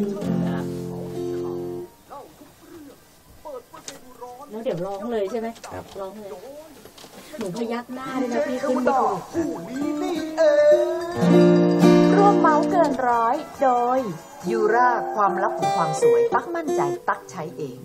ดีนะแล้วเดี๋ยวร้องเลยใช่ไหมครับ ร้องเลย หนูพยักหน้าด้วยนะพี่ขึ้นไม่ถูกร่วมเมาส์เกินร้อย โดย ยูราความลับของความสวย ตักมั่นใจตักใช้เอง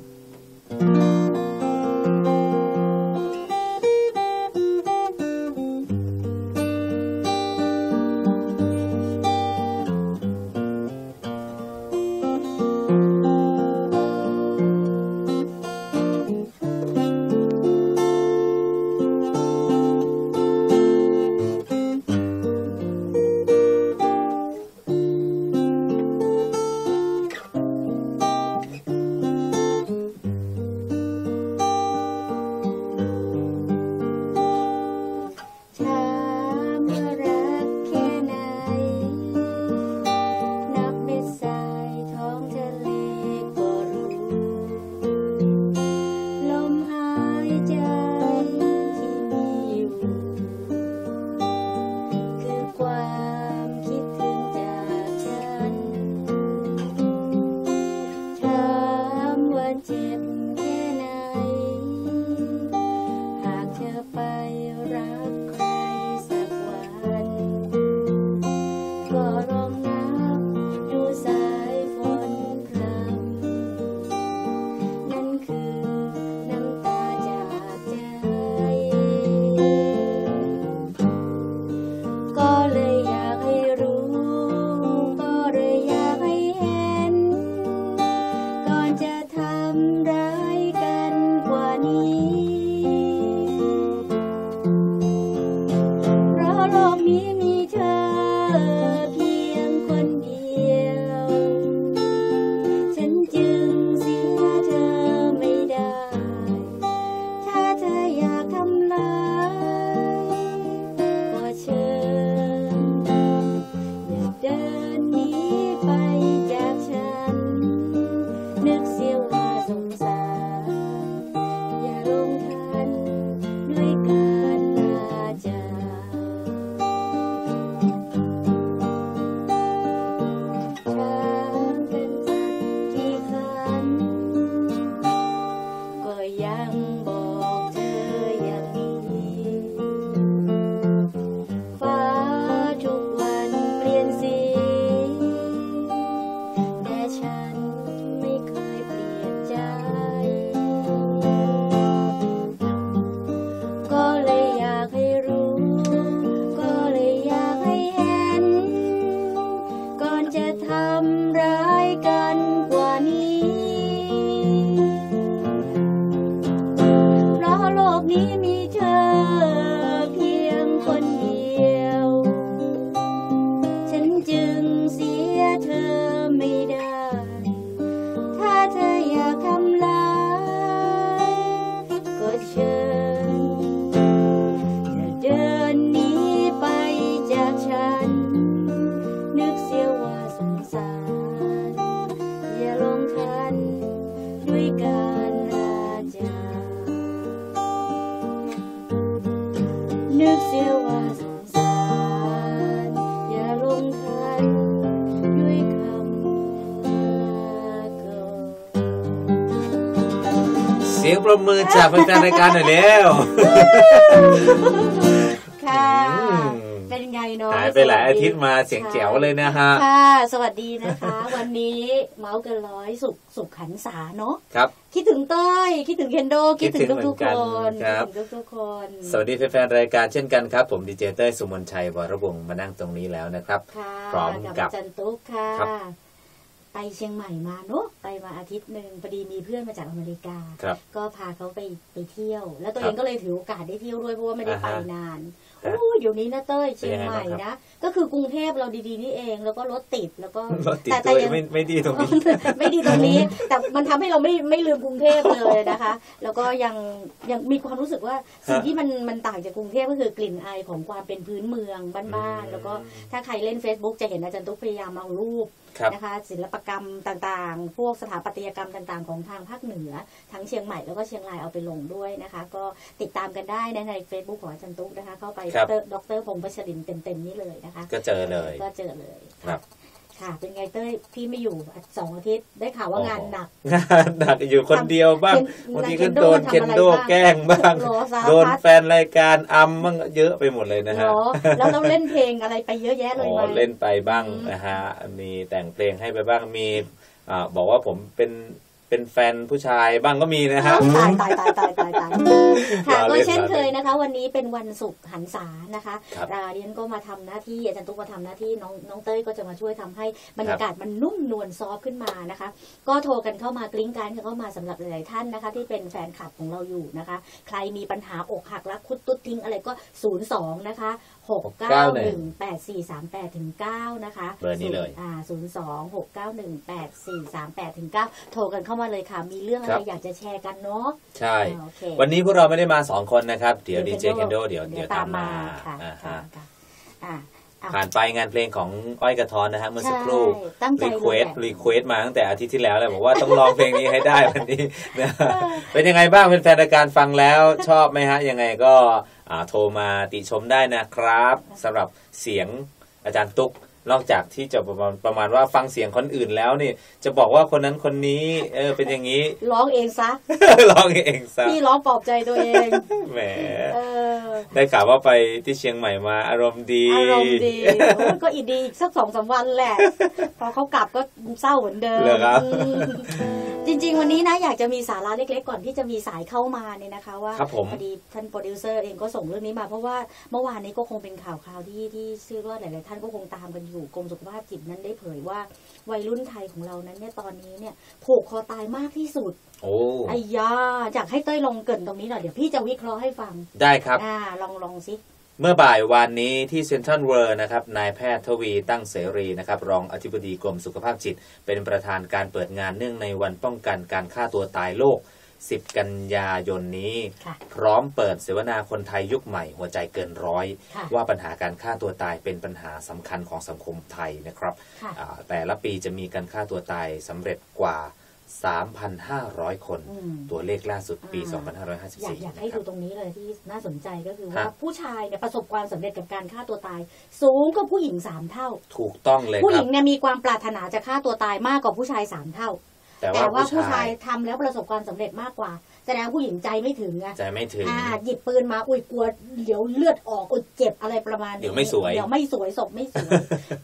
ระมือจากแฟนๆรายการหน่อยเร็วค่ะอืมเป็นไงเนาะหายไปหลายอาทิตย์มาเสียงแจ๋วเลยนะฮะค่ะ สวัสดีนะคะ วันนี้เมาส์เกันร้อยสุขสุขขันษาเนาะครับคิดถึงเต้ยคิดถึงเคนโดคิดถึงคิดถึงทุกๆเหมืคอนกันนครับคิดถึงทุกๆคน สวัสดีแฟนๆรายการเช่นกันครับ ผมดีเจเต้ยสุมนชัยวรวงศ์มานั่งตรงนี้แล้วนะครับค่ะพร้อมกับอาจันตุ๊กค่ะครับ ไปเชียงใหม่มาเนาะไปมาอาทิตย์หนึ่งพอดีมีเพื่อนมาจากอเมริกา ครับ ก็พาเขาไปไปเที่ยว แล้วตัวครัเอบงก็เลยถือโอกาสได้เที่ยวด้วยเพราะว่าไม่ได้ไปอ่าฮะนานฮะโอ้เดี๋ยวนี้นะเต้ยเชียงใหม่เป็นยังไงบ้างครับนะก็คือกรุงเทพเราดีๆนี่เอง แล้วก็รถติดแล้วก็รถติดแต่แต่ด้วยยังไม่ไม่ดีตรงนี้ ไม่ดีตรงนี้ แต่มันทำให้เราไม่ไม่ลืมกรุงเทพเลยนะคะ แล้วก็ยังยังมีความรู้สึกว่าสิ่งที่มันมันต่างจากกรุงเทพก็คือกลิ่นอายของความเป็นพื้นเมืองบ้านอืมๆแล้วก็ถ้าใครเล่น Facebook จะเห็นอาจารย์ตุ๊กพยายามเอารูป ครับ นะคะศิลปกรรมต่างๆ พวกสถาปัตยกรรมต่างๆ ของทางภาคเหนือ ทั้งเชียงใหม่แล้วก็เชียงรายเอาไปลงด้วยนะคะ ก็ติดตามกันได้นะใน Facebook ของอาจารย์ตุ๊กนะคะ เข้าไปครับดรพงษ์พัชรินทร์เต็มๆนี่เลยนะคะ ก็เจอเลยก็เจอเลยครับ คค่ะ เป็นไงเต้ยพี่ไม่อยู่สองอาทิตย์ได้ข่าวว่างานหนักงานหนักอยู่คนเดียวบ้างเคนบางทีนายก็เคนโดโดนทำเคนอะไรโดบ้างแกล้งบ้างโหสารโดนพัดแฟนรายการอัมบ้างเยอะไปหมดเลยนะฮะเหรอแล้วเราเล่นเพลงอะไรไปเยอะแยะเลยอ๋อไหมเล่นไปบ้างอืมนะฮะมีแต่งเพลงให้ไปบ้างมีอ่าบอกว่าผมเป็น เป็นแฟนผู้ชายบ้างก็มีนะฮะตายตายตายตายตายตายค่ะก็เช่นเคยนะคะ วันนี้เป็นวันศุกร์หันษานะคะครับอาดิฉันก็มาทำหน้าที่อาจารย์ตุ๊กมาทำหน้าที่น้องน้องเต้ยก็จะมาช่วยทำให้บรรยากาศมันนุ่มนวลซอฟขึ้นมานะคะ ก็โทรกันเข้ามากลิ้งกันเข้ามาสำหรับหลายๆท่านนะคะ ที่เป็นแฟนคลับของเราอยู่นะคะ ใครมีปัญหาอกหักรักคุดตุ๊ดทิ้งอะไรก็ 02 นะคะ 691 8438ถึง9นะคะเบอร์นี้เลยอ่า02 691 8438ถึง9โทรกันเข้ามาเลยค่ะ มีเรื่องอะครัไรบอยากจะแชร์กันเนาะใช่อ่าโอเควันนี้พวกเราไม่ได้มาสองคนนะครับ เดี๋ยวดีเจ Kendo เคนโดเดี๋ยวเดี๋ยวตามมาค่ะอ่าค่ะฮะค่ะอ่าอะผ่านไปงานเพลงของอ้อยกระท้อนนะฮะเมื่อสักครู่ใช่ตั้งใจรีเลยเควสแหละรีเควสมาตั้งแต่อาทิตย์ที่แล้วเลยบอกว่าต้องร้องเพลงนี้ให้ได้วันนี้นะเป็นยังไงบ้างเป็นแฟนรายการฟังแล้วชอบไหมฮะยังไงก็อ่า โทรมาติชมได้นะครับสำหรับเสียงอาจารย์ตุ๊กนอกจากที่จะประมาณประมาณว่าฟังเสียงคนอื่นแล้วนี่ จะบอกว่าคนนั้นคนนี้ เออเป็นอย่างนี้ร้องเองซะร้องเองซะพี่ร้องปลอบใจตัวเองแหมเออได้ข่าวว่าไปที่เชียงใหม่มาอารมณ์ดีอารมณ์ดีโอ้ยก็อีกดีอีกสักสองสามวันแหละพอเขากลับก็เศร้าเหมือนเดิม เหรอครับอืมจริง ๆ วันนี้นะอยากจะมีสาระเล็ก ๆ ก่อนที่จะมีสายเข้ามาเนี่ยนะคะ ว่าครับผมพอดีท่านโปรดิวเซอร์เองก็ส่งเรื่องนี้มา เพราะว่าเมื่อวานนี้ก็คงเป็นข่าวคราวที่ที่เชื่อว่าหลาย ๆ ท่านก็คงตามกันอยู่กรมสุขภาพจิตนั้นได้เผยว่าวัยรุ่นไทยของเรานั้นเนี่ยตอนนี้เนี่ยผูกคอตายมากที่สุดโอ้ไอ้ยาอยากให้เต้ยลองเกรินตรงนี้หน่อยเดี๋ยวพี่จะวิเคราะห์ให้ฟังได้ครับอ่าลองลองสิ เมื่อบ่ายวานนี้ที่เซ็นทรัลเวิร์นะครับนายแพทย์ทวีตั้งเสรีนะครับรองอธิบดีกรมสุขภาพจิต เป็นประธานการเปิดงานเนื่องในวันป้องกันการฆ่าตัวตายโลก 10 กันยายนนี้ค่ะพร้อมเปิดเสวนาคนไทยยุคใหม่หัวใจเกินร้อยค่ะว่าปัญหาการฆ่าตัวตายเป็นปัญหาสำคัญของสังคมไทยนะครับค่ะอ่าแต่ละปีจะมีการฆ่าตัวตายสำเร็จกว่า 3,500 คน อืม ตัวเลขล่าสุดปีอ่าอยาก2554อยากนะให้ครัดูบ ตรงนี้เลยที่น่าสนใจก็คือฮะว่าผู้ชายเนี่ยประสบความสำเร็จกับการฆ่าตัวตาย สูงกว่าผู้หญิงสามเท่า ถูกต้องเลยผู้คหรัญิบ งเนี่ยมีความปรารถนาจะฆ่าตัวตายมากกว่าผู้ชายสามเท่า แต่แต่ว่าว่าผู้ผู้ชาชายยทำแล้วประสบความสำเร็จมากกว่า แสดงว่าผู้หญิงใจไม่ถึงไงใจไม่ถึง อ่าหยิบปืนมาอุ้ยกลัวเดี๋ยวเลือดออกอุ้ยเจ็บอะไรประมาณนี้เดี๋ยวไม่สวย เดี๋ยวไม่สวยศพไม่สวย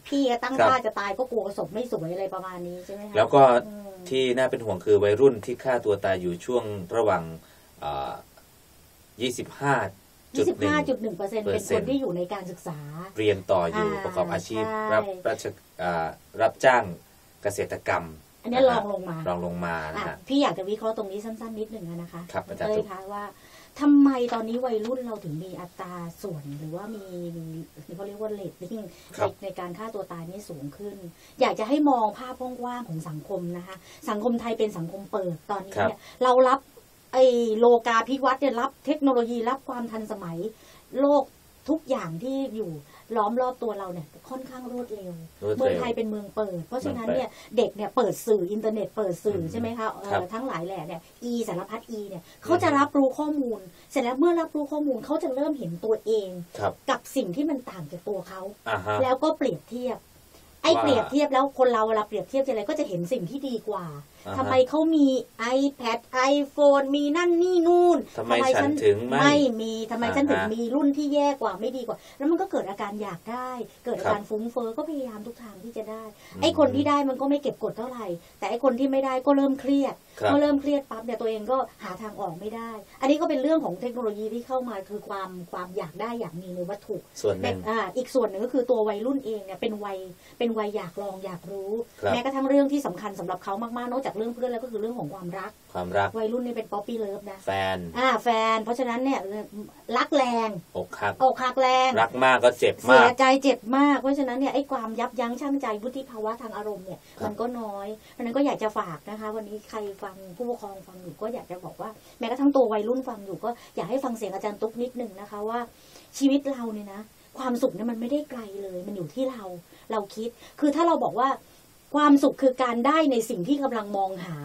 พี่ก็ตั้งครับท่าจะตายก็กลัวศพไม่สวยอะไรประมาณนี้ใช่ไหมคะแล้วก็อืม ที่น่าเป็นห่วงคือวัยรุ่นที่ฆ่าตัวตายอยู่ช่วงระหว่างอ่า25.1ยี่สิบห้าจุดหนึ่งเปอร์เซ็นต์เป็นคนที่อยู่ในการศึกษา เรียนต่ออยู่อ่าประกอบอาชีพใช่รับราชอ่ารับจ้างเกษตรกรรม อันนี้ลองลงมารองลงมานะอะฮะพี่อยากจะวิเคราะห์ตรงนี้สั้น ๆ นิดหนึ่งอะนะคะครับอาจารย์เต้ยคะว่า ทำไมตอนนี้วัยรุ่นเราถึงมีอัตราส่วนหรือว่ามีมีเขาเรียกว่าเลทติ้งครับในในการฆ่าตัวตายนี่สูงขึ้น อยากจะให้มองภาพกว้างๆของสังคมนะคะ สังคมไทยเป็นสังคมเปิดตอนนี้เนี่ยเรารับไอ้โลกาภิวัตน์เนี่ยรับเทคโนโลยีรับความทันสมัยโลกทุกอย่างที่อยู่ ล้อมรอบตัวเราเนี่ยค่อนข้างรวดเร็วรวดเมืองเร็วไทยเป็นเมืองเปิด เพราะฉะนั้นเมืองเปิดเนี่ยเด็กเนี่ยเปิดสื่ออินเทอร์เน็ตเปิดสื่ออมใช่ไหมคะเอ่อครับทั้งหลายแหล่เนี่ยอีสารพัดอีเนี่ยเขาจะรับรู้ข้อมูล เสร็จแล้วเมื่อรับรู้ข้อมูลเขาจะเริ่มเห็นตัวเองครับกับสิ่งที่มันต่างจากตัวเขาอ่าฮะแล้วก็เปรียบเทียบไอ้ว่าเปรียบเทียบแล้วคนเราเวลาเปรียบเทียบจะอะไรก็จะเห็นสิ่งที่ดีกว่า อ่าฮะทำไมเขามี iPad iPhone มีนั่นนี่นู่นทำไมฉันถึงไม่ไม่มีทำไมฉันถึงอ่าฮะมีรุ่นที่แย่กว่าไม่ดีกว่า แล้วมันก็เกิดอาการอยากได้ เกิดอาครับการฟุ้งเฟ้อก็พยายามทุกทางที่จะได้ ไอ้คนที่ได้มันก็ไม่เก็บกดเท่าไหร่ แต่ไอ้คนที่ไม่ได้ก็เริ่มเครียดครับเมื่อเริ่มเครียดปั๊บเนี่ยตัวเองก็หาทางออกไม่ได้ อันนี้ก็เป็นเรื่องของเทคโนโลยีที่เข้ามาคือความความอยากได้อยากมีในวัตถุส่วนหนึ่งอ่าอีกส่วนหนึ่งก็คือตัววัยรุ่นเองเนี่ยเป็นวัยเป็นวัยอยากลองอยากรู้ครับแม้กระทั่งเรื่องที่สำคัญสำหรับเขามากๆนอกจากเรื่องเพื่อนแล้วก็คือเรื่องของความรัก ความรักวัยรุ่นนี่เป็นป๊อปปี้เลิฟนะแฟนอ่าแฟน เพราะฉะนั้นเนี่ยรักแรงอกหักอกหักแรง รักมากก็เจ็บเสีมายกใจเจ็บมาก เพราะฉะนั้นเนี่ยไอ้ความยับยั้งชั่งใจวุฒิภาวะทางอารมณ์เนี่ยครับมันก็น้อยเพราะฉะนั้นก็อยากจะฝากนะคะ วันนี้ใครฟังผู้ปกครองฟังอยู่ก็อยากจะบอกว่าแม้กระทั่งตัววัยรุ่นฟังอยู่ก็อยากให้ฟังเสียงอาจารย์ตุ๊กนิดหนึ่งนะคะว่า ชีวิตเราเนี่ยนะความสุขเนี่ยมันไม่ได้ไกลเลย มันอยู่ที่เราเราคิด คือถ้าเราบอกว่า ความสุขคือการได้ในสิ่งที่กำลังมองหา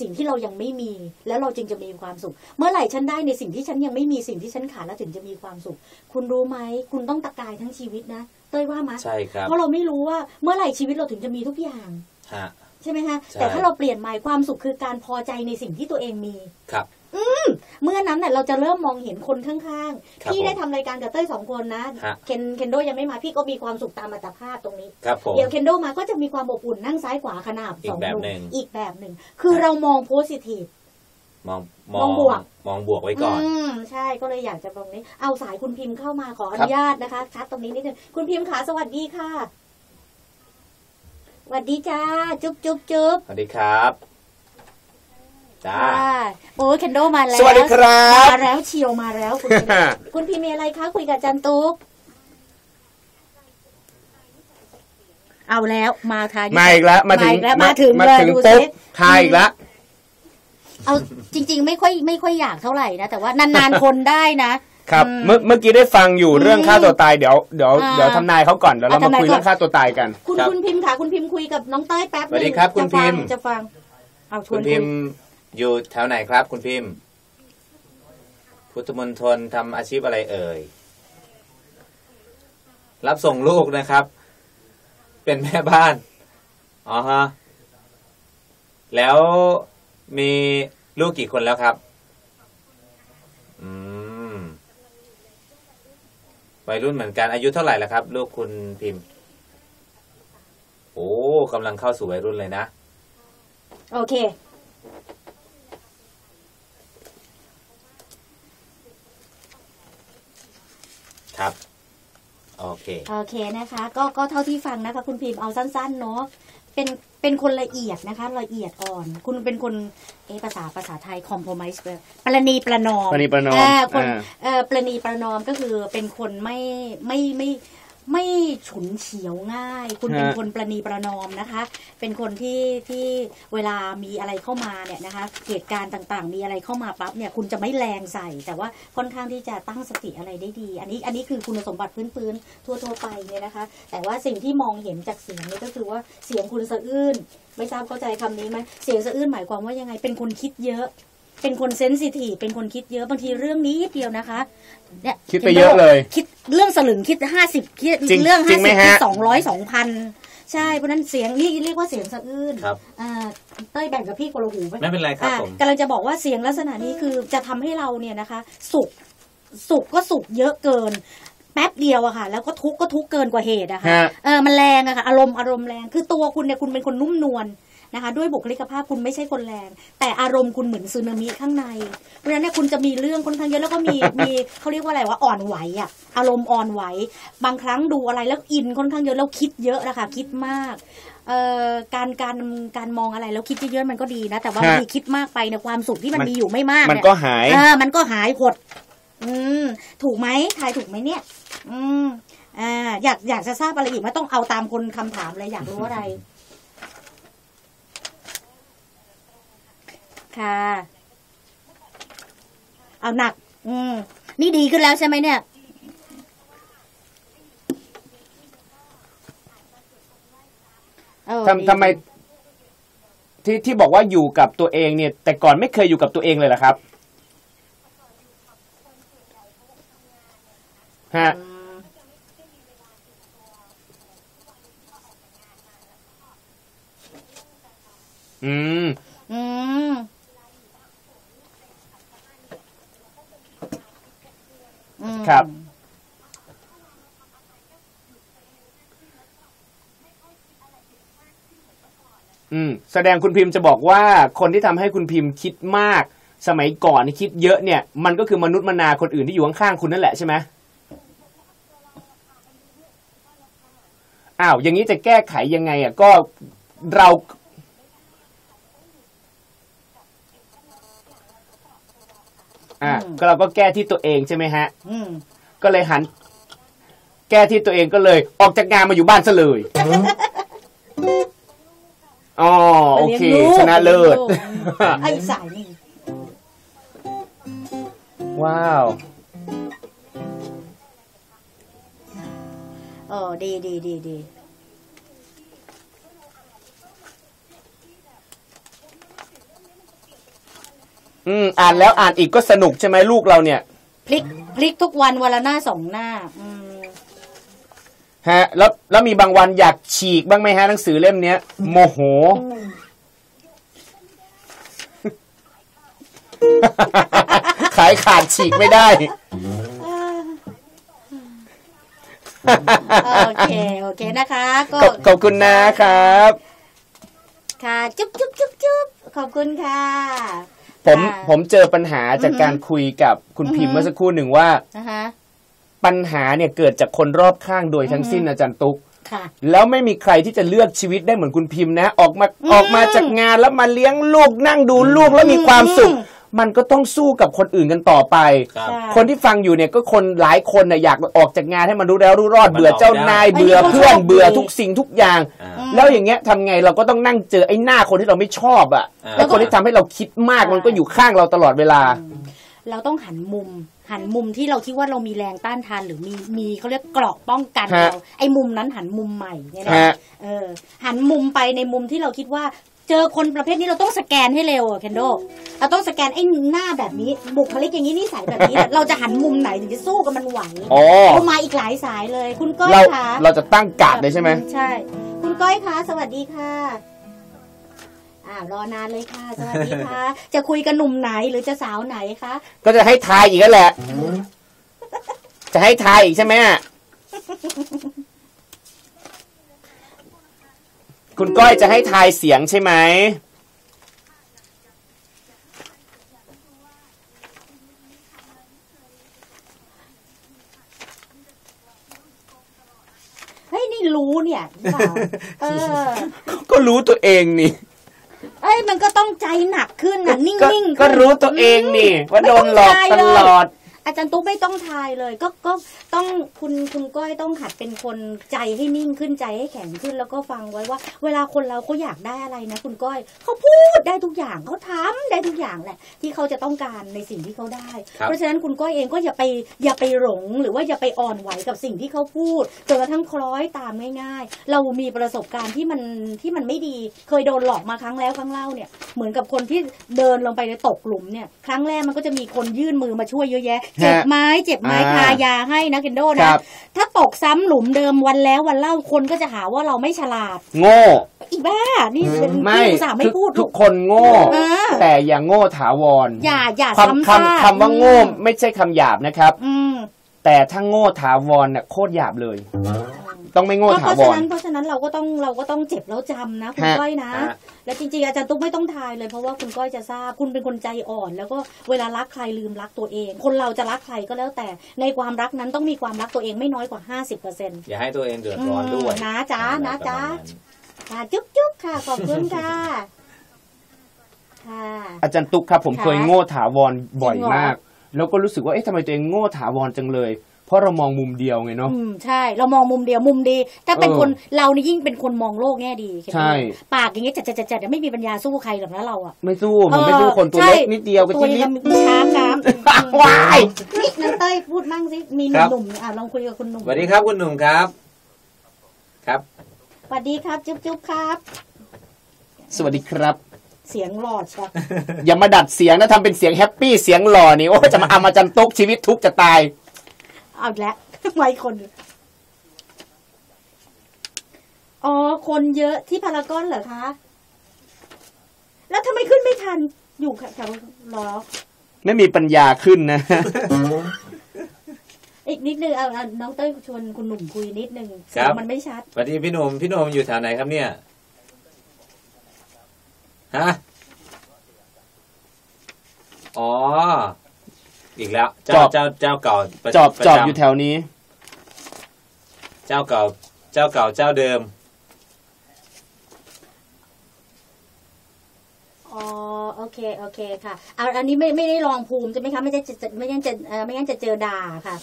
สิ่งที่เรายังไม่มี แล้วเราจึงจะมีความสุข เมื่อไหร่ฉันได้ในสิ่งที่ฉันยังไม่มีสิ่งที่ฉันขาดแล้วถึงจะมีความสุข คุณรู้ไหมคุณต้องตะกายทั้งชีวิตนะเต้ยว่ามาใช่ครับเพราะเราไม่รู้ว่าเมื่อไหร่ชีวิตเราถึงจะมีทุกอย่างฮะใช่ไหมคะใช่แต่ถ้าเราเปลี่ยนใหม่ความสุขคือการพอใจในสิ่งที่ตัวเองมีครับ เมื่อนั้นน่ะเราจะเริ่มมองเห็นคนข้างครับๆพี่ได้ผมทำรายการกับเต้ยสองคนนะฮะเคนเคนโดยังไม่มาพี่ก็มีความสุขตามอัตภาพตรงนี้ครับผมเดี๋ยวเคนโดมาก็จะมีความอบอุ่นนั่งซ้ายขวาขนาบอีกสองแบบมุมหนึ่งอีกแบบหนึ่ง คือเรามองโพสิทีฟมองมองบวกมองบวกไว้ก่อน อืมใช่ก็เลยอยากจะตรงนี้ เอาสายคุณพิมพ์เข้ามาขออครันุบญาตนะคะชัดตรงนี้นิดนึงคุณพิมพ์ขาสวัสดีค่ะสวัสดีจ้า จุ๊บจุ๊บจุ๊บสวัสดีครับ จ้าค่ะโอ้ยเคนโดมาแล้ว สวัสดีครับ มาแล้วเชียวมาแล้วคุณพิมพ์คุณพิมพ์มีอะไรคะคุยกับอาจันตุ๊กเอาแล้วมาทายมาอีกแล้วมาถึงอีกแล้วมาถึงมาเลยถึงดูปุ๊บสิทายอีกแล้วเอาจริง ๆ ไม่ค่อยไม่ค่อยอยากเท่าไหร่นะแต่ว่านานๆคนได้นะครับอืมเมื่อเมื่อกี้ได้ฟังอยู่เรื่องอืมฆ่าตัวตายเดี๋ยวเดี๋ยวอ่าเดี๋ยวทำนายเขาก่อนเดี๋ยวเราอะมาทำนายคุยก่อนเรื่องฆ่าตัวตายกัน คุณครับคุณพิมพ์ค่ะคุณพิมพ์คุยกับน้องเต้ยแป๊บหสวัสนึดีงครับคุณจะฟังพิมพ์จะฟังเอาชคุวนณคุพิยมพ์ อยู่แถวไหนครับ คุณพิมพ์ พุทธมณฑลทำอาชีพอะไรเอ่ย รับส่งลูกนะครับ เป็นแม่บ้าน อ๋อฮะ แล้วมีลูกกี่คนแล้วครับ อืม วัยรุ่นเหมือนกัน อายุเท่าไหร่แล้วครับ ลูกคุณพิมพ์ โอ้กำลังเข้าสู่วัยรุ่นเลยนะ โอเค ครับโอเคโอเคนะคะ ก็ก็เท่าที่ฟังนะคะคุณพิมพ์เอาสั้นๆเนาะเป็นเป็นคนละเอียดนะคะละเอียดอ่อน คุณเป็นคนเอะภาษาภาษาไทย compromise ประนีประนอมประนีประนอมาคนอ่าเอ่อประนีประนอมก็คือเป็นคนไม่ไม่ไม่ ไม่ฉุนเฉียวง่าย คุณเป็นฮะคนประนีประนอมนะคะ เป็นคนที่ที่เวลามีอะไรเข้ามาเนี่ยนะคะ เหตุการณ์ต่างๆ มีอะไรเข้ามาปั๊บเนี่ยคุณจะไม่แรงใส่ แต่ว่าค่อนข้างที่จะตั้งสติอะไรได้ดี อันนี้อันนี้คือคุณสมบัติพื้นๆทั่วๆไปเนี่ยนะคะ แต่ว่าสิ่งที่มองเห็นจากเสียงนี่ก็คือว่าเสียงคุณสะอื้นไม่ทราบเข้าใจคำนี้ไหมเสียงสะอื้นหมายความว่ายังไงเป็นคนคิดเยอะ เป็นคนเซนซิทีฟเป็นคนคิดเยอะบางทีเรื่องนี้เดียวนะคะเนี่ยคิดไปเยอะเลย คิดเรื่องสลึงคิดห้าสิบคิดจริงเรื่องจริห้างไหมสิบฮะคิดสองร้อยสองพันใช่เพราะฉะนั้นเสียงนี่เรียกว่าเสียงสะอื้นครับอ่าเต้ยแบ่งกับพี่คนละหูไหมไม่เป็นไรครับอ่าผมกำลังจะบอกว่าเสียงลักษณะนี้คือจะทำให้เราเนี่ยนะคะ สุขสุขก็สุขเยอะเกิน แป๊บเดียวอะค่ะ แล้วก็ทุกข์ก็ทุกข์เกินกว่าเหตุอะค่ะฮะเออมันแรงอะค่ะอารมณ์อารมณ์แรงคือตัวคุณเนี่ยคุณเป็นคนนุ่มนวลนะคะด้วยบุคลิกภาพคุณไม่ใช่คนแรง แต่อารมณ์คุณเหมือนซึนามิข้างใน เพราะฉะนั้นเนี่ยคุณจะมีเรื่องค่อนข้างเยอะแล้วก็มีมีเขาเรียกว่าอะไรว่าอ่อนไหวอะอารมณ์อ่อนไหว บางครั้งดูอะไรแล้วอินค่อนข้างเยอะแล้วคิดเยอะนะคะคิดมากเอ่อการการการมองอะไรแล้วคิดเยอะๆมันก็ดีนะ แต่ว่าฮะบางทีคิดมากไปเนี่ยความสุขที่มันมันมีอยู่ไม่มากมันเนี่ยก็หายเออมันก็หายหด อืม ถูกไหมทายถูกไหมเนี่ย อืม อ่า อยากอยากจะทราบอะไรอีกไหมต้องเอาตามคนคำถามเลยอยากรู้อะไร ค่ะ เอาหนัก อืม นี่ดีขึ้นแล้วใช่ไหมเนี่ย เออทำทำไมที่ที่บอกว่าอยู่กับตัวเองเนี่ย แต่ก่อนไม่เคยอยู่กับตัวเองเลยเหรอครับ ฮะอืมอืมอืม อืม ครับ อืม แสดงคุณพิมพ์จะบอกว่าคนที่ทำให้คุณพิมพ์คิดมาก สมัยก่อนนี่คิดเยอะเนี่ย มันก็คือมนุษย์มนาคนอื่นที่อยู่ข้างๆคุณนั่นแหละใช่ไหม อ้าวอย่างนี้จะแก้ไขยังไงอะก็เราอ่าอืมก็เราก็แก้ที่ตัวเองใช่ไหมฮะอืมก็เลยหัน แก้ที่ตัวเองก็เลย ออกจากงานมาอยู่บ้านซะเลยอ๋อโอเคไปลี้ยงลูกชนะเลิศไปยงลูกไอ้สายนี่ว้าว เออดีดีดีดีอืมอ่านแล้วอ่านอีกก็สนุกใช่ไหมลูกเราเนี่ย พลิกพลิกทุกวันวันละหน้าสองหน้า อืมฮะ แล้วแล้วมีบางวันอยากฉีกบ้างไหมฮะหนังสือเล่มเนี้ยโมโห ขายขาดฉีกไม่ได้ โอเคโอเคนะคะ ก็ขอบขอบคุณนะครับ ค่ะจุ๊บจุ๊บจุ๊บจุ๊บขอบคุณค่ะผมค่ะผมเจอปัญหาจากอือฮึการคุยกับคุณพิมพ์อือฮึเมื่อสักครู่หนึ่งว่านะคะปัญหาเนี่ยเกิดจากคนรอบข้างโดยทั้งสิ้นอาจารย์ตุ๊กค่ะแล้วไม่มีใครที่จะเลือกชีวิตได้เหมือนคุณพิมพ์นะ ออกมาอืมออกมาจากงานแล้วมาเลี้ยงลูกนั่งดูลูกแล้วมีความสุขอื มมันก็ต้องสู้กับคนอื่นกันต่อไป ครับใช่คนที่ฟังอยู่เนี่ยก็คนหลายคนน่ะอยากออกจากงานให้มันรู้แล้วรู้รอดมันเบื่อเจ้าออกไม่ได้นายอันนี้เบื่อก็เพื่อนโชคดีเบื่อทุกสิ่งทุกอย่าง อ่าอืมแล้วอย่างเงี้ยทำไงเราก็ต้องนั่งเจอไอ้หน้าคนที่เราไม่ชอบอะอ่า แล้วคนที่ทำให้เราคิดมากใช่มันก็อยู่ข้างเราตลอดเวลา เราต้องหันมุม หันมุมที่เราคิดว่าเรามีแรงต้านทานหรือมีมีเขาเรียกเกราะป้องกันฮะเราไอ้มุมนั้นหันมุมใหม่เนี่ยนะฮะ เออหันมุมไปในมุมที่เราคิดว่า เจอคนประเภทนี้เราต้องสแกนให้เร็วอะเคนโดเราต้องสแกนไอ้หน้าแบบนี้บุคลิกอย่างนี้นิสัยแบบนี้ เราจะหันมุมไหนถึงจะสู้กับมันไหวอ๋อเอามาอีกหลายสายเลย คุณก้อยเราคะเราจะตั้งการ์ดเลยใช่ไหม ใช่ คุณก้อยคะสวัสดีค่ะอ่ารอนานเลยค่ะ สวัสดีค่ะ จะคุยกับหนุ่มไหนหรือจะสาวไหนคะก็จะให้ทายอีกแล้วแหละ จะให้ทายอีกใช่ไหมอะ คุณก้อยจะให้ทายเสียงใช่ไหมเฮ้ยนี่รู้เนี่ยหรือเปล่าเออ ก็รู้ตัวเองนี่ เอ้ยมันก็ต้องใจหนักขึ้นนะนิ่ก็งๆก็รู้ตัวเองนี่ ว่าโดนหลอกตลอด อาจารย์ตุ๊กไม่ต้องทายเลย ก็ก็ต้องคุณคุณก้อยต้องหัดเป็นคนใจให้นิ่งขึ้นใจให้แข็งขึ้น แล้วก็ฟังไว้ว่า เวลาคนเราเขาอยากได้อะไรนะ คุณก้อยเขาพูดได้ทุกอย่างเขาทำได้ทุกอย่างแหละ ที่เขาจะต้องการในสิ่งที่เขาได้ครับเพราะฉะนั้นคุณก้อยเองก็อย่าไปอย่าไปหลง หรือว่าอย่าไปอ่อนไหวกับสิ่งที่เขาพูดจนกระทั่งคล้อยตามง่ายๆ เรามีประสบการณ์ที่มันที่มันไม่ดี เคยโดนหลอกมาครั้งแล้วครั้งเล่าเนี่ยเหมือนกับคนที่เดินลงไปในตกหลุมเนี่ยครั้งแรกมันก็จะมีคนยื่นมือมาช่วยเยอะแยะเจ็บไม้เจ็บไม้อ่าทายาให้นะเคนโดคนะรับถ้าตกซ้ำหลุมเดิมวันแล้ววันเล่าคนก็จะหาว่าเราไม่ฉลาด โง่ อีบ้านี่เป็นไม่ที่อุตส่าห์ไม่ทุกพูดทุลูกกคนโง่เออแต่อย่าโง่ถาวรอย่าอย่าคำซ้ำซากคำคำว่าโง่ไม่ใช่คำหยาบนะครับอืม แต่ถ้าโง่ถาวรน่ะโคตรหยาบเลย ต้องไม่โง่เพถาราะวฉะร นั้นเพราะฉะนั้นเราก็ต้องเราก็ต้องเจ็บแล้วจำนะคุณฮะก้อยนะ ฮะ และจริงๆอาจารย์ตุ๊กไม่ต้องทายเลยเพราะว่าคุณก้อยจะทราบคุณเป็นคนใจอ่อน แล้วก็เวลารักใครลืมรักตัวเอง คนเราจะรักใครก็แล้วแต่ในความรักนั้นต้องมีความรักตัวเองไม่น้อยกว่า 50%เปอร์เซ็นต์อย่าให้ตัวเองเดือดร้อนด้วยอืมนะจ๊ะนะจ๊ะประมาณนั้นค่ะจุ๊บจุ๊บค่ะขอบคุณค่ะ ค่ะ อาจารย์ตุ๊กครับผมค่ะเคยโง่ถาวรบ่อยจริงเหรอมาก แล้วก็รู้สึกว่าเอ๊ะทำไมตัวเองโง่ถาวรจังเลย เพราะเรามองมุมเดียวไงเนาะ อืมใช่ เรามองมุมเดียวมุมดี ถ้าเป็นเออคนเรานี่ยิ่งเป็นคนมองโลกแง่ดีใช่ ปากอย่างเงี้ยจัดจัดจัดจัดไม่มีปัญญาสู้ใครหรอกนะเราอะไม่สู้ผมไม่สู้คนตัวใช่เล็กนิดเดียวก็ตัวที่ยันิงดมีช้างน้ำว้ายนี่นันเต้ยพูดมั่งสิ มีหครับ นุ่มๆอะลองคุยกับคุณหนุ่มสวัสดีครับคุณหนุ่มครับ ครับ สวัสดีครับ จุ๊บจุ๊บครับ สวัสดีครับ เสียงหลอดชักอย่ามาดัดเสียงนะทำเป็นเสียงแฮปปี้เสียงหล่อนี่โอ้ยจะมาอามาจันตุ๊กชีวิตทุกข์จะตาย เอาอีกแล้วไม่คนอ๋อคนเยอะที่พารากอนเหรอคะ แล้วทำไมขึ้นไม่ทัน อยู่แถวๆหรอ ไม่มีปัญญาขึ้นนะ อีกนิดนึงเอาเอาน้องเต้ยชวนคุณหนุ่มคุยนิดนึงคเสีรัยงบมันไม่ชัดสวัสดีพี่หนุ่มพี่หนุ่มอยู่แถวไหนครับเนี่ย ฮะอ๋อ อีกแล้ว เจ้าจอบ เจ้าเจ้าเก่าประจอบประจอบำอยู่แถวนี้ เจ้าเก่า เจ้าเก่าเจ้าเดิม อ๋อโอเคโอเคค่ะเอาอันนี้ไม่ไม่ได้ลองภูมิใช่ไหมคะไม่ใช่จะจะไม่งั้นจะเอ่อไม่งั้นจะเจอด่าค่ะ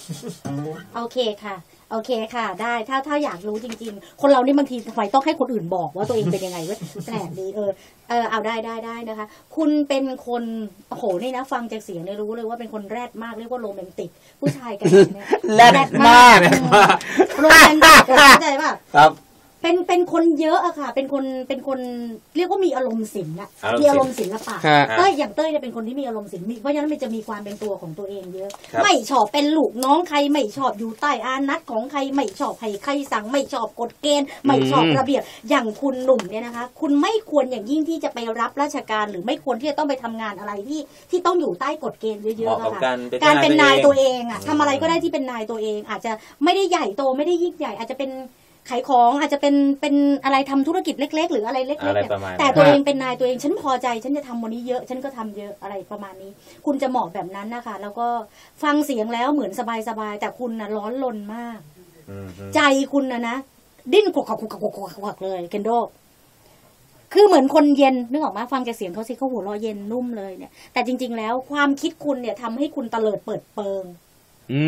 โอเคค่ะ โอเคค่ะ ได้ถ้าถ้าอยากรู้จริง ๆ คนเรานี่บางทีทำไมต้องให้คนอื่นบอกว่าตัวเองเป็นยังไงเว้ยแปลกดีเออเออเอาได้ได้ได้นะคะ คุณเป็นคนโอ้โหนี่นะ ฟังจากเสียงเนี่ยรู้เลยว่าเป็นคนแรดมากเรียกว่าโรแมนติก ผู้ชายกันเนี่ยแรดมากอืโรแมนติกเข้าใจป่ะครับ เพเป็นเป็นคนเยอะอะค่ะ เป็นคนเป็นคนเรียกว่ามีอารมณ์ศิลป์อะอารมณ์ศิลป์มีอารมณ์ศิลปะฮะเต้ยอย่างเต้ยเนี่ยเป็นคนที่มีอารมณ์ศิลป์มีเพราะฉะนั้นมันจะมีความเป็นตัวของตัวเองเยอะ ครับ ไม่ชอบเป็นลูกน้องใครไม่ชอบอยู่ใต้อานัตของใครไม่ชอบให้ใครสั่งไม่ชอบกฎเกณฑ์ไม่ชอบอืมระเบียบอย่างคุณหนุ่มเนี่ยนะคะ คุณไม่ควรอย่างยิ่งที่จะไปรับราชการหรือไม่ควรที่จะต้องไปทำงานอะไรที่ที่ต้องอยู่ใต้กฎเกณฑ์เยเหอะมาะๆกับอะค่ะ การเป็นการเป็นนายตัวเองเองอะทำอะไรก็ได้ที่เป็นนายตัวเอง อาจจะไม่ได้ใหญ่โตไม่ได้ยิ่งใหญ่ อาจจะเป็น ขายของอาจจะเป็นเป็นอะไรทำธุรกิจเล็ก ๆ หรืออะไรเล็กอะไรๆเนี่ยประมาณนั้นแต่ตัวเองเป็นนายตัวเองฉันพอใจ ฉันจะทำวันนี้เยอะ ฉันก็ทำเยอะอะไรประมาณนี้ คุณจะเหมาะแบบนั้นนะคะ แล้วก็ฟังเสียงแล้วเหมือนสบายๆแต่คุณนะร้อนลนมากอืมฮึใจคุณนะนะดิ้นกุกกักกุกกักกุกกักกุกกักเลยเคนโดคือเหมือนคนเย็นนึกออกมาฟังจากเสียงเขาสิเขาหัวเราะเย็นนุ่มเลยเนี่ยแต่จริง ๆ แล้วความคิดคุณเนี่ยทำให้คุณเตลิดเปิดเปิง อื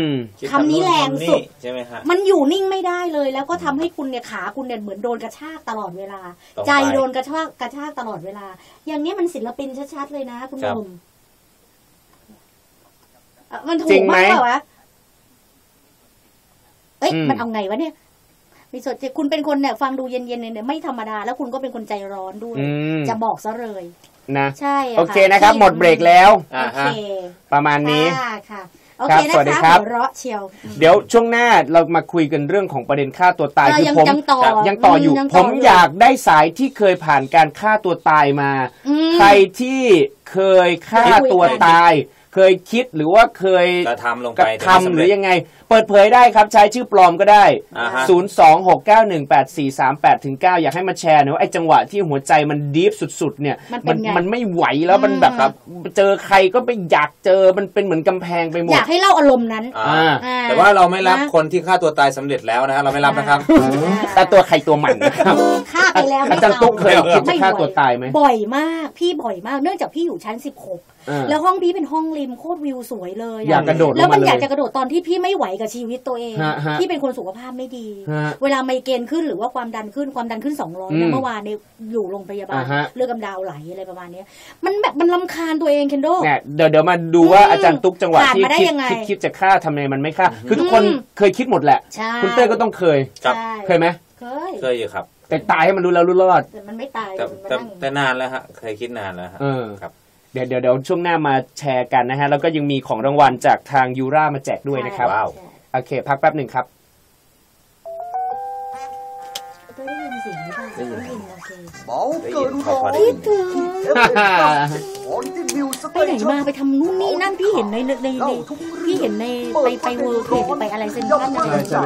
มดคำนี้แรงสุดใช่ไหมฮะมันอยู่นิ่งไม่ได้เลย แล้วก็ทำให้คุณเนี่ยขาคุณเนี่ยเหมือนโดนกระชากตลอดเวลาต้องใจไปโดนกระชากกระชากตลอดเวลา อย่างนี้มันศิลปินชัดๆเลยนะ คุณคหรับนุ่มเอ่อมันถูจริกงไหมมากเปล่าวะเอ้ยอืมมันเอาไงวะเนี่ยมีสดคุณเป็นคนเนี่ยฟังดูเย็นๆเนี่ยไม่ธรรมดา แล้วคุณก็เป็นคนใจร้อนด้วยอืมจะบอกซะเลยนะใช่ะโอเคนะครับ หมดเบรกแล้วอ่าโอฮะเคประมาณนี้ค่ะค่ะ โอครัเคบนะสวัสดีคะครับหัวเราะเชียว เดี๋ยวช่วงหน้าเรามาคุยกันเรื่องของประเด็นฆ่าตัวตายเออคือยังผมยังต่อครับยังต่ออยู่อืมยังผต่อมอยู่อยากได้สายที่เคยผ่านการฆ่าตัวตายมาอืมใครที่ เคยฆ่าคุยกันตัวตาย เคยคิดหรือว่าเคยกระทำลงกไประแต่ไม่ทำสำหเร็รืจอยังไง เปิดเผยได้ครับใช้ชื่อปลอมก็ได้อ่าฮะ026918438ถึง9อยากให้มาแชร์หน่อยว่าไอ้จังหวะที่หัวใจมันดีฟสุดๆเนี่ยมันเป็นไงมันไม่ไหวแล้วมันแบบครับเจอใครก็ไปอยากเจอมันเป็นเหมือนกำแพงไปหมอดยากให้เล่าอารมณ์นั้นอ่าอ่าแต่ว่าเราไม่รับนะคนที่ฆ่าตัวตายสำเร็จแล้วนะฮะเราไม่รับนะครับแต่ตัวใครตัวมันนะครับฆ่าไปแล้วอาไม่จารย์เอาตุ๊กเคยคิดจะไม่ฆ่าบ่อตัวตายไหมบ่อยมากพี่บ่อยมากเนื่องจากพี่อยู่ชั้น 16เออแล้วห้องพี่เป็นห้องริมโคตรวิวสวยเลยอยากกระโดดลแล้วงมัมานเลอยากยจะกระโดดตอนที่พี่ไม่ไหวกับชีวิตตัวเองฮะฮะพี่เป็นคนสุขภาพไม่ดีฮะเวลาไมเกรนขึ้นหรือว่าความดันขึ้นความดันขึ้น200อืนะมเมื่อวานเนี่ยอยู่โรงพยาบาลอ่าฮะเลือดกำดาวไหลอะไรประมาณเนี้ยมันแบบมันลำคาญตัวเองเคนโดเนี่ยเดี๋ยวเดี๋ยวมาดูว่าอืมอาจารย์ตุ๊กจังหวะผ่านที่มาได้คิดยังไงคิดคิดจะฆ่าทำไมมันไม่ฆ่าคือทุกคนอืมเคยคิดหมดแหละใช่คุณเต้ยก็ต้องเคยครับใช่เคยไหมเคยเคยอยู่ครับแต่ตายให้มันรู้แล้วรู้รอด แต่มันไม่ตายแต่มันมาแต่นั่งแต่นานแล้วฮะเคยคิดนานแล้วฮะเออครับ เดี๋ยวเดี๋ยวเดี๋ยวช่วงหน้ามาแชร์กันนะฮะ แล้วก็ยังมีของรางวัลจากทางยูรามาแจกด้วยนะครับ ว้าวใช่โอเค พักแป๊บหนึ่งครับเต้ยได้ยินเสียงหรือเปล่าได้ยินได้ยินโอเคเบาเกินพอพอได้ร้อยยินถึงของที่นิวสไปเตไหนชัมาไปทำนู่นนี่นั่นพี่เห็นในในในเล่าทุกเรื่พี่องเห็นในไปไปเวิร์ลเทรดไปอะไรเซ็นทรัลอะไร ใช่ใช่